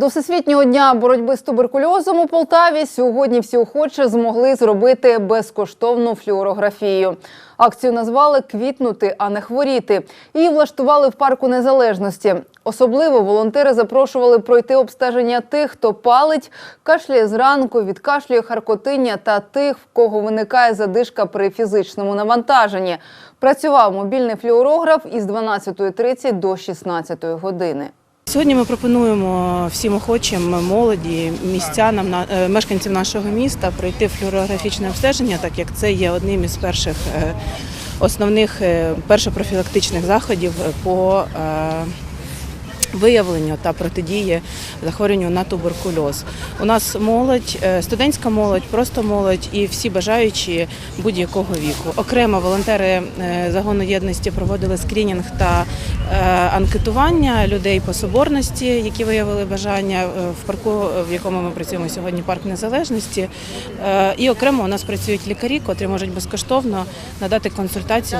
До Всесвітнього дня боротьби з туберкульозом у Полтаві сьогодні всі охочі змогли зробити безкоштовну флюорографію. Акцію назвали Квітнути, а не хворіти. Її влаштували в парку незалежності. Особливо волонтери запрошували пройти обстеження тих, хто палить, кашляє зранку, відкашлює харкотиння та тих, в кого виникає задишка при фізичному навантаженні. Працював мобільний флюорограф із 12.30 до 16 години. Сьогодні ми пропонуємо всім охочим молоді, містянам, на- е, мешканцям нашого міста пройти флюорографічне обстеження, так як це є одним із перших е, основних е, першопрофілактичних заходів по виявленню та протидії захворюванню на туберкульоз. У нас молодь, е, студентська молодь, просто молодь і всі бажаючі будь-якого віку. Окремо волонтери е, загону єдності проводили скринінг та е, анкетування людей по соборності, які виявили бажання в парку, в якому ми працюємо сьогодні, парк незалежності. І окремо у нас працюють лікарі, котрі можуть безкоштовно надати консультацію